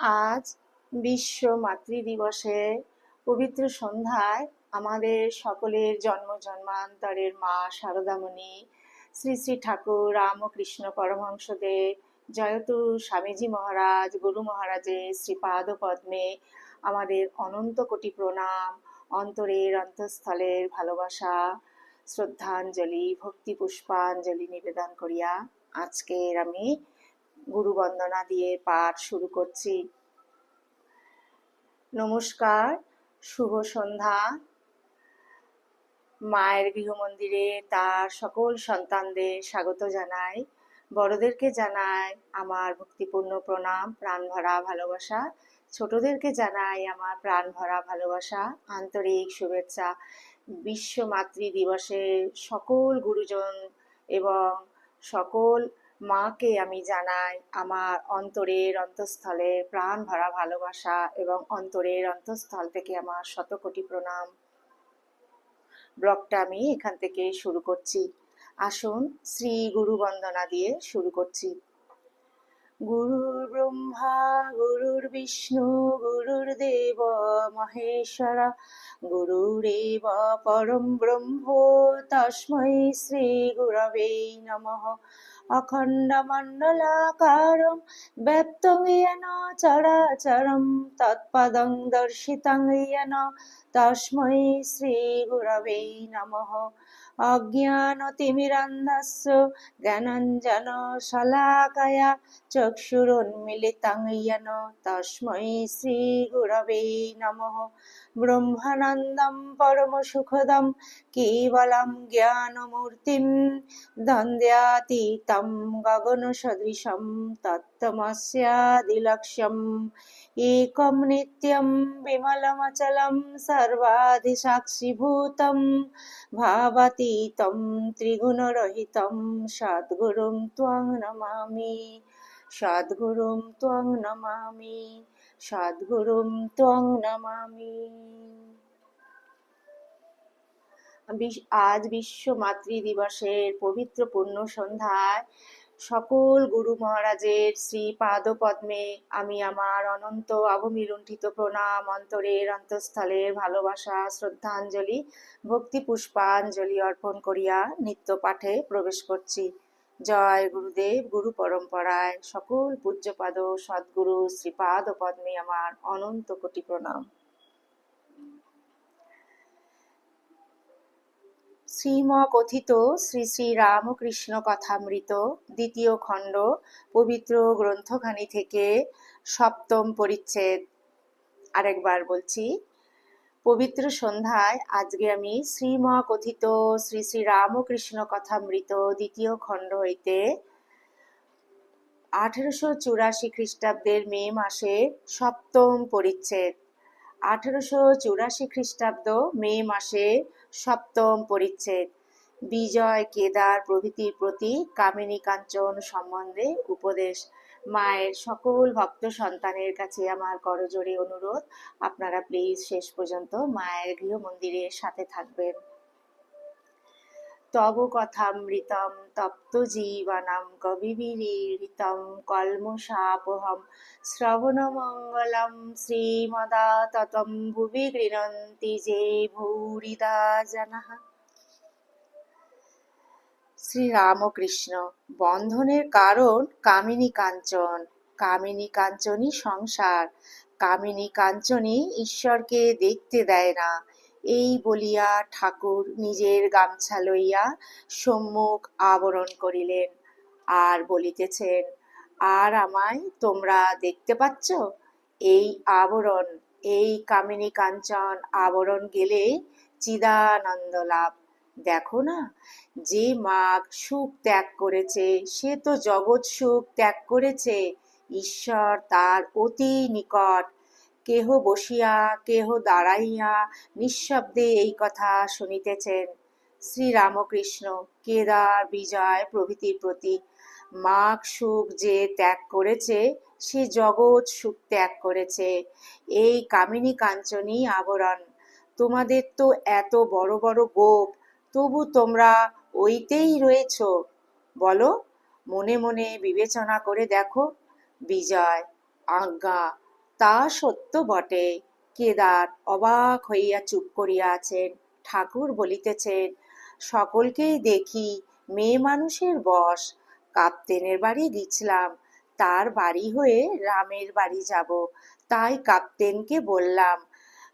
আজ বিশ্ব মাতৃ দিবসে পবিত্র সন্ধ্যায় আমাদের সকলের জন্ম জন্মান্তরের মা শারদামণি শ্রী শ্রী ঠাকুর রামকৃষ্ণ পরমহংসদেব জয়তু স্বামীজি মহারাজ, গুরু মহারাজের শ্রীপাদ পদ্মে আমাদের অনন্ত কোটি প্রণাম, অন্তরের অন্তঃস্থলের ভালোবাসা, শ্রদ্ধাঞ্জলি, ভক্তি পুষ্পাঞ্জলি নিবেদন করিয়া আজকের আমি গুরু বন্দনা দিয়ে পাঠ শুরু করছি। নমস্কার, শুভ সন্ধ্যা। মায়ের গৃহমন্দিরে তার সকল সন্তানদের স্বাগত জানাই। বড়দেরকে জানাই আমার ভক্তিপূর্ণ প্রণাম, প্রাণ ভরা ভালোবাসা। ছোটদেরকে জানাই আমার প্রাণ ভরা ভালোবাসা, আন্তরিক শুভেচ্ছা। বিশ্ব মাতৃ দিবসে সকল গুরুজন এবং সকল মাকে আমি জানাই আমার অন্তরের অন্তঃস্থলের প্রাণ ভরা ভালোবাসা এবং অন্তরের অন্তঃস্থল থেকে আমার শতকোটি প্রণাম। ব্লগটা আমি এখান থেকে শুরু করছি। আসুন শ্রী গুরু বন্দনা দিয়ে শুরু করছি। গুরুর ব্রহ্মা, গুরুর বিষ্ণু, গুরুর দেব, মহেশ্বর, গুরুরেব, পরম ব্রহ্ম তস্मै শ্রী গুরবে নমঃ। अखण्डमण्डलाकारं व्यक्तं येन चराचरं तत्पदं दर्शितं येन तस्मै श्रीगुरवे नमः অজ্ঞানতিমিরন্ধস্য জ্ঞানঞ্জন শলাকয়া চক্ষুরোন্মিলিতাং ইয়ন তস্মৈ শ্রীগুরবে নমঃ ব্রহ্মানন্দম পরমসুখদম কেবলম জ্ঞানমূর্তিম দ্বন্দ্বাতীতম গগনসদৃশম তত্তমস্যাদিলক্ষ্যম एकं नित्यं विमलमचलं सर्वाधिसाक्षिभूतं भावातीतं त्रिगुणरहितं सद्गुरुं त्वं नमामि সদ্গুরুম ত্বং নমামি সদ্গুরুম ত্বং নমামি বিশ- আজ বিশ্ব মাতৃ দিবসের পবিত্র পূর্ণ সন্ধ্যায় সকল গুরু মহারাজের শ্রী পাদপদ্মে আমি আমার অনন্ত অবমিলুণ্ঠিত প্রণাম, অন্তরের অন্তঃস্থলের ভালোবাসা, শ্রদ্ধাঞ্জলি, ভক্তি পুষ্পাঞ্জলি অর্পণ করিয়া নিত্য পাঠে প্রবেশ করছি। জয় গুরুদেব, গুরু পরম্পরায়, সকল পূজ্যপাদ সদ্গুরু শ্রীপাদ পদ্মে আমার অনন্ত কোটি প্রণাম। শ্রীম কথিত শ্রী শ্রী রামকৃষ্ণ কথামৃত, দ্বিতীয় খণ্ড, পবিত্র গ্রন্থখানি থেকে সপ্তম পরিচ্ছেদ। আরেকবার বলছি, পবিত্র সন্ধ্যায় আজকে আমি শ্রীম কথিত শ্রী শ্রী রামকৃষ্ণ কথামৃত, দ্বিতীয় খণ্ড হইতে আঠেরোশো চুরাশি খ্রিস্টাব্দের মে মাসে সপ্তম পরিচ্ছেদ। আঠেরোশো চুরাশি খ্রিস্টাব্দ মে মাসে সপ্তম পরিচ্ছেদ। বিজয় কেদার প্রভৃতির প্রতি কামিনী কাঞ্চন সম্বন্ধে উপদেশ। মায়ের সকল ভক্ত সন্তানের কাছে আমার করজোড়ে অনুরোধ। আপনারা প্লিজ শেষ পর্যন্ত মায়ের গৃহ মন্দিরের সাথে থাকবেন। তব কথামৃতম তপ্ত জীবনম কবিবিরীড়িতম কলমশাপহম শ্রবণমঙ্গলম শ্রীমদা ততম ভুবি গৃণন্তি যে ভূরিদা জনঃ। শ্রীরামকৃষ্ণ, বন্ধনের কারণ কামিনী কাঞ্চন, কামিনী কাঞ্চনই সংসার, কামিনী কাঞ্চনই ঈশ্বরকে দেখতে দেয় না এই বলিয়া ঠাকুর নিজের গামছা লইয়া সম্মুখ আবরণ করিলেন। আর বলিতেছেন, আর আমায় তোমরা দেখতে পাচ্ছ? এই আবরণ, এই কামিনী কাঞ্চন আবরণ গেলে চিদানন্দ লাভ। দেখো না, যে মাগ সুখ ত্যাগ করেছে, সে তো জগৎ সুখ ত্যাগ করেছে। ঈশ্বর তার অতি নিকট কেহ বসিয়া, কেহ দাঁড়াইয়া নিঃশব্দে এই কথা শুনিতেছেন। শ্রীরামকৃষ্ণ, কেদার বিজয় প্রভৃতির প্রতি মাগ সুখ যে ত্যাগ করেছে, সে জগৎ সুখ ত্যাগ করেছে। এই কামিনী কাঞ্চনী আবরণ, তোমাদের তো এত বড় বড় গোপ, তবু তোমরা ওইতেই রয়েছ। বলো, মনে মনে বিবেচনা করে দেখো, বিজয়, আজ্ঞা তা সত্য বটে। কেদার অবাক হইয়া চুপ করিয়া আছেন ঠাকুর বলিতেছেন, সকলকেই দেখি মেয়ে মানুষের বস কাপ্তেনের বাড়ি গেছিলাম তার বাড়ি হয়ে রামের বাড়ি যাব। তাই কাপ্তেনকে বললাম,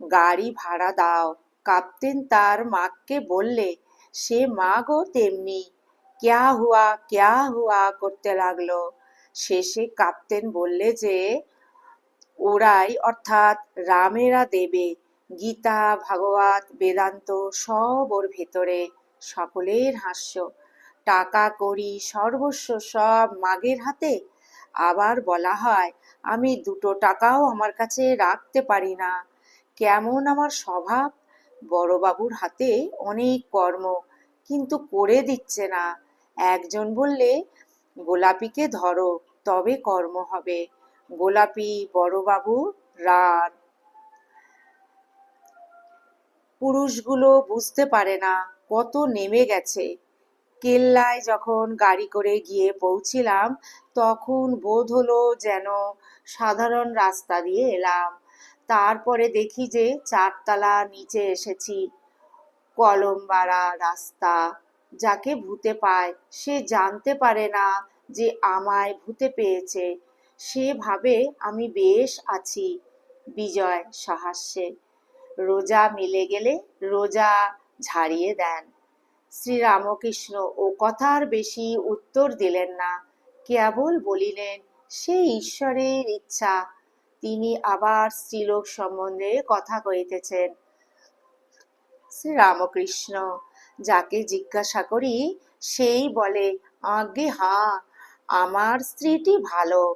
গাড়ি ভাড়া দাও। কাপ্তেন তার মাকে বললে, সে মা গো তেমনি। ক্যা হুয়া ক্যা হুয়া করতে লাগল? শেষে কাপ্তেন বললে যে ওরাই অর্থাৎ রামেরা দেবে। গীতা, ভাগবত, বেদান্ত সব ওর ভেতরে। সকলের হাস্য। টাকা করি সর্বস্ব সব মাগের হাতে। আবার বলা হয়, আমি দুটো টাকাও আমার কাছে রাখতে পারি না। কেমন আমার স্বভাব? বড়বাবুর হাতে অনেক কর্ম, কিন্তু করে দিচ্ছে না। একজন বললে, গোলাপিকে ধরো, তবে কর্ম হবে। গোলাপি বড়বাবু রার পুরুষগুলো বুঝতে পারে না কত নেমে গেছে। কেল্লায় যখন গাড়ি করে গিয়ে পৌঁছিলাম, তখন বোধ হলো যেন সাধারণ রাস্তা দিয়ে এলাম। তারপরে দেখি যে চারতলা নিচে এসেছি। কলমবাড়া রাস্তা, যাকে ভূতে পায়, সে জানতে পারে না যে আমায় ভূতে পেয়েছে। সে ভাবে আমি বেশ আছি, বিজয় সহাস্যে। রোজা মিলে গেলে রোজা ঝাড়িয়ে দেন। শ্রীরামকৃষ্ণ ও কথার বেশি উত্তর দিলেন না, কেবল বলিলেন, সে ঈশ্বরের ইচ্ছা। তিনি আবার স্ত্রীলোক সম্বন্ধে কথা কইতেছেন শ্রীরামকৃষ্ণ, যাকে জিজ্ঞাসা করি, সেই বলে, আজ্ঞে হা, আমার স্ত্রীটি ভালো।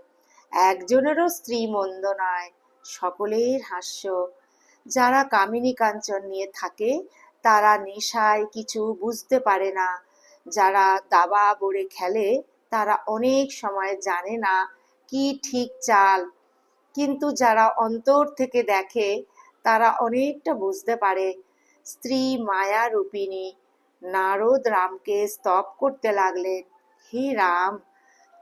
একজনেরও স্ত্রী মন্দ নয়, সকলের হাস্য। যারা কামিনী কাঞ্চন নিয়ে থাকে, তারা নেশায় কিছু বুঝতে পারে না। যারা দাবা বড়ে খেলে, তারা অনেক সময় জানে না কি ঠিক চাল। কিন্তু যারা অন্তর থেকে দেখে, তারা অনেকটা বুঝতে পারে। স্ত্রী মায়া রূপিণী, নারদ রামকে স্তব করতে লাগলেন। হে রাম!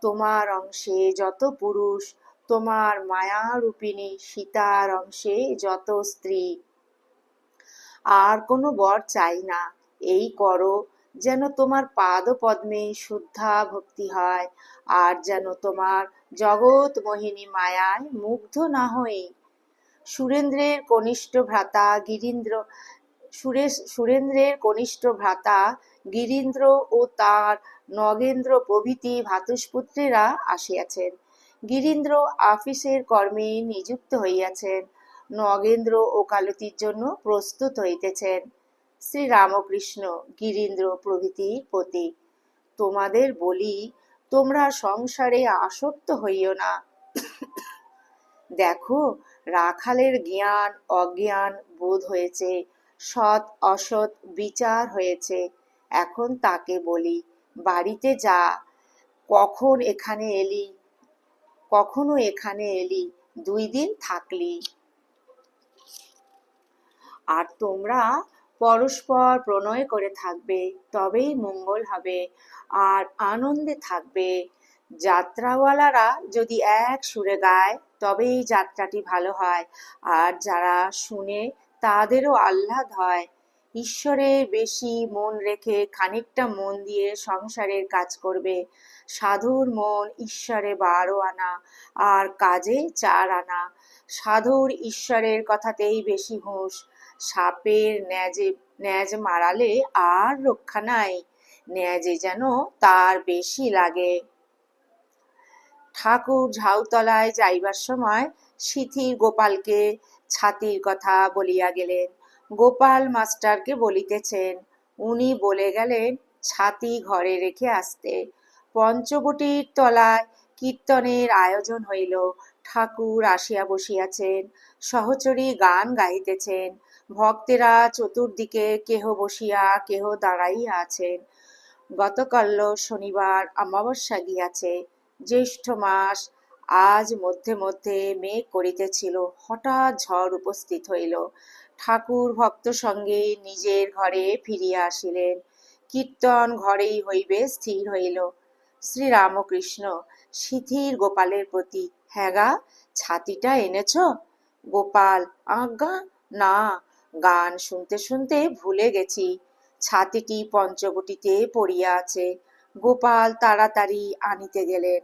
তোমার অংশে যত পুরুষ, তোমার মায়া রূপিণী সীতার অংশে যত স্ত্রী। আর কোনো বর চাই না, এই করো যেন তোমার পাদ পদ্মে শুদ্ধা ভক্তি হয়, আর যেন তোমার জগৎ মোহিনী মায়ায় মুগ্ধ না হই সুরেন্দ্রের কনিষ্ঠ ভ্রাতা গিরীন্দ্র সুরেশ সুরেন্দ্রের কনিষ্ঠ ভ্রাতা গিরীন্দ্র ও তার নগেন্দ্র প্রভৃতি ভাতুষপুত্রেরা আসিয়াছেন। গিরীন্দ্র আফিসের কর্মে নিযুক্ত হইয়াছেন। নগেন্দ্র ওকালতির জন্য প্রস্তুত হইতেছেন। শ্রী রামকৃষ্ণ গিরীন্দ্র প্রভৃতির প্রতি, তোমাদের বলি, তোমরা সংসারে আসক্ত হইও না। দেখো, রাখালের জ্ঞান, অজ্ঞান বোধ হয়েছে সৎ অসৎ বিচার হয়েছে। এখন তাকে বলি বাড়িতে যা, কখন এখানে এলি, কখনো এখানে এলি, দুই দিন থাকলি। আর তোমরা পরস্পর প্রণয় করে থাকবে, তবেই মঙ্গল হবে, আর আনন্দে থাকবে। যাত্রাওয়ালারা যদি এক সুরে গায়, তবেই যাত্রাটি ভালো হয়, আর যারা শুনে তাদেরও আহ্লাদ হয়। ঈশ্বরে বেশি মন রেখে খানিকটা মন দিয়ে সংসারের কাজ করবে। সাধুর মন ঈশ্বরে বারো আনা, আর কাজে চার আনা। সাধুর ঈশ্বরের কথাতেই বেশি হুঁশ। সাপের ন্যাজে ন্যাজ মারালে আর রক্ষা নাই। ন্যাজে যেন তার বেশি লাগে। ঠাকুর ঝাউতলায় যাইবার সময় সিথির গোপালকে ছাতির কথা বলিয়া গেলেন। গোপাল মাস্টারকে বলিতেছেন, উনি বলে গেলেন, ছাতি ঘরে রেখে আসতে। পঞ্চবটির তলায় কীর্তনের আয়োজন হইল। ঠাকুর আসিয়া বসিয়াছেন, সহচরী গান গাইতেছেন ভক্তেরা চতুর্দিকে কেহ বসিয়া, কেহ দাঁড়াইয়া আছেন। গতকাল শনিবার অমাবস্যা গিয়াছে। জ্যৈষ্ঠ মাস, আজ মধ্যে মধ্যে মেঘ করিতেছিল, হঠাৎ ঝড় উপস্থিত হইল। ঠাকুর ভক্ত সঙ্গে নিজের ঘরে ফিরিয়া আসিলেন। কীর্তন ঘরেই হইবে স্থির হইল। শ্রীরামকৃষ্ণ, শিথির গোপালের প্রতি হ্যাঁগা ছাতিটা এনেছ? গোপাল আজ্ঞা না, গান শুনতে শুনতে ভুলে গেছি। ছাতিটি পঞ্চবটিতে পড়িয়া আছে। গোপাল তাড়াতাড়ি আনিতে গেলেন।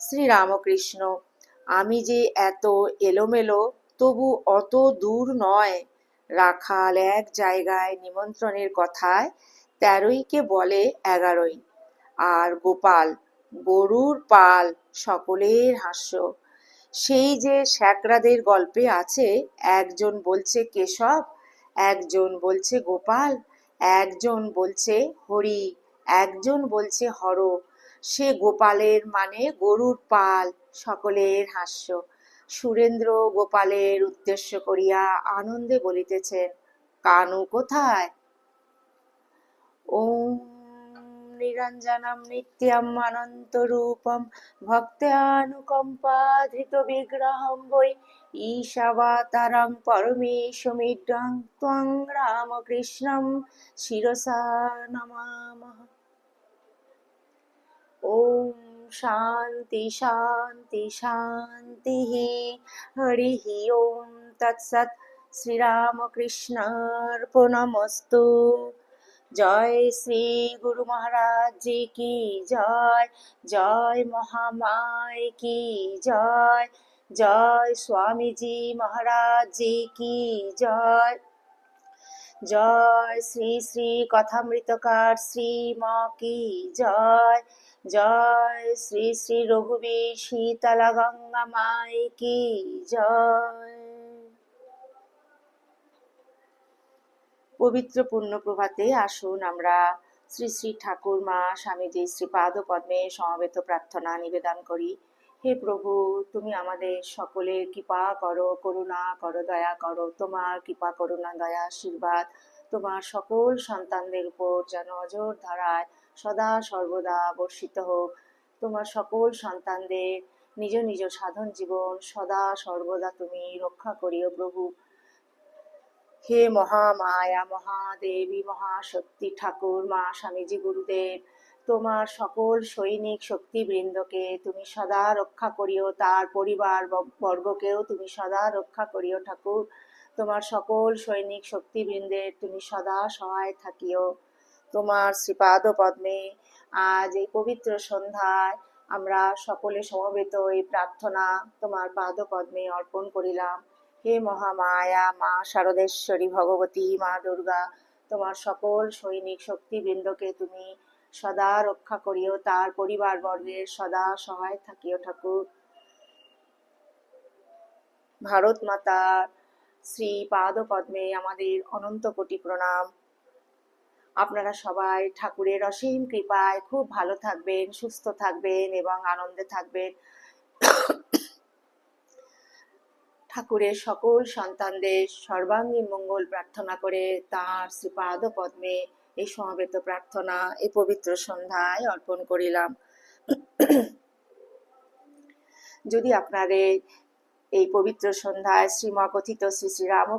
শ্রীরামকৃষ্ণ, আমি যে এত এলোমেলো, তবু অত দূর নয়। রাখাল এক জায়গায় নিমন্ত্রণের কথায় তেরোইকে বলে এগারোই। আর গোপাল, গরুর পাল সকলের হাস্য। সেই যে শ্যাকরাদের গল্পে আছে, একজন বলছে কেশব, একজন বলছে গোপাল, একজন বলছে হরি, একজন বলছে হর। সে গোপালের মানে গরুর পাল, সকলের হাস্য। সুরেন্দ্র গোপালের উদ্দেশ্য করিয়া আনন্দে বলিতেছেন, কানু কোথায়? ওম নিরঞ্জনম নিত্যম অনন্ত অনন্তরূপম ভক্তানুকম্পাধৃত বিগ্রহম বৈ ঈশাবাতারং পরমেশমিড্ডং ত্বং রামকৃষ্ণম শিরসা নমামঃ। ওম শান্তি শান্তি শান্তি হরি ওম তৎসৎ শ্রীরামকৃষ্ণার্পণমস্তু জয় শ্রী গুরু মহারাজ জি কি জয় জয় মহামায় কি জয় জয় স্বামীজি মহারাজ জি কি জয় জয় শ্রী শ্রী কথামৃতকার শ্রী ম কি জয়। জয় শ্রী শ্রী রঘুবীর শীতলা গঙ্গা মাই কি জয়। পবিত্র পূর্ণ প্রভাতে আসুন আমরা শ্রী শ্রী ঠাকুর মা স্বামীজি শ্রী পাদ পদ্মে সমবেত প্রার্থনা নিবেদন করি। হে প্রভু, তুমি আমাদের সকলের কৃপা করো, করুণা করো, দয়া করো। তোমার কৃপা, করুণা, দয়া, আশীর্বাদ তোমার সকল সন্তানদের উপর যেন অজর ধারায় সদা সর্বদা বর্ষিত হোক। তোমার সকল সন্তানদের নিজ নিজ সাধন জীবন সদা সর্বদা তুমি রক্ষা করিও প্রভু। হে মহামায়া, মহাদেবী, মহাশক্তি, ঠাকুর, মা, স্বামীজি, গুরুদেব তোমার সকল সৈনিক শক্তিবৃন্দকে তুমি সদা রক্ষা করিও, তার পরিবার বর্গকেও তুমি সদা রক্ষা করিও ঠাকুর। তোমার সকল সৈনিক শক্তিবৃন্দের তুমি সদা সহায় থাকিও। তোমার শ্রীপাদ পদ্মে আজ এই পবিত্র সন্ধ্যায় আমরা সকলে সমবেত এই প্রার্থনা তোমার পাদ পদ্মে অর্পণ করিলাম। হে মহামায়া, মা শারদেশ্বরী ভগবতী, মা দুর্গা, তোমার সকল সৈনিক শক্তিবৃন্দকে তুমি সদা রক্ষা করিও, তার পরিবার বর্গের সদা সহায় থাকিও ঠাকুর। ভারত মাতার শ্রী পাদ পদ্মে আমাদের অনন্ত কোটি প্রণাম। আপনারা সবাই ঠাকুরের অসীম কৃপায় খুব ভালো থাকবেন, সুস্থ থাকবেন এবং আনন্দে থাকবেন। ঠাকুরের সকল সন্তানদের সর্বাঙ্গীন মঙ্গল প্রার্থনা করে তাঁর শ্রীপাদ পদ্মে এই সমবেত প্রার্থনা, এই পবিত্র সন্ধ্যায় অর্পণ করিলাম। যদি আপনাদের এই পবিত্র সন্ধ্যায় শ্রীমকথিত শ্রী শ্রী রাম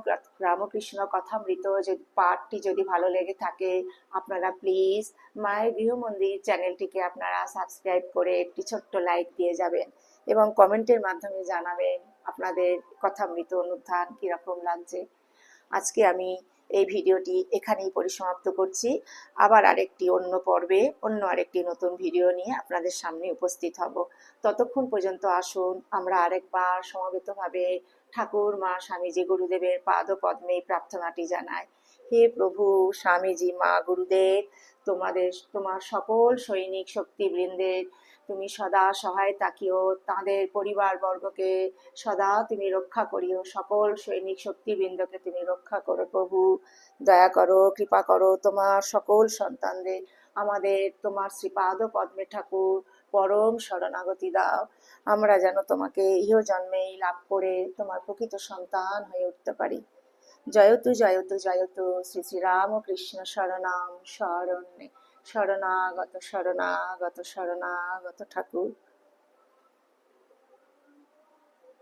রামকৃষ্ণ কথামৃত যদি, পাঠটি যদি ভালো লেগে থাকে, আপনারা প্লিজ মায়ের গৃহমন্দির চ্যানেলটিকে আপনারা সাবস্ক্রাইব করে একটি ছোট্ট লাইক দিয়ে যাবেন এবং কমেন্টের মাধ্যমে জানাবেন আপনাদের কথামৃত অনুধান কীরকম লাগছে। আজকে আমি এই ভিডিওটি এখানেই পরিসমাপ্ত করছি। আবার আরেকটি অন্য পর্বে, অন্য আরেকটি নতুন ভিডিও নিয়ে আপনাদের সামনে উপস্থিত হব। ততক্ষণ পর্যন্ত আসুন, আমরা আরেকবার সমবেতভাবে ঠাকুর, মা, স্বামীজি, গুরুদেবের পাদ পদ্মে প্রার্থনাটি জানাই। হে প্রভু, স্বামীজি, মা, গুরুদেব, তোমাদের, তোমার সকল সৈনিক শক্তিবৃন্দের তুমি সদা সহায় তাকিও তাঁদের পরিবারবর্গকে সদা তুমি রক্ষা করিও, সকল সৈনিক শক্তিবৃন্দকে তুমি রক্ষা করো প্রভু। দয়া করো, কৃপা করো তোমার সকল সন্তানদের, আমাদের তোমার শ্রীপাদ পদ্মে ঠাকুর, পরম শরণাগতি দাও। আমরা যেন তোমাকে ইহ জন্মেই লাভ করে তোমার প্রকৃত সন্তান হয়ে উঠতে পারি। জয়তু জয়তু জয়তু, শ্রী শ্রী রামকৃষ্ণ শরণাম, শরণ্যে। শরণাগত শরণাগত শরণাগত ঠাকুর।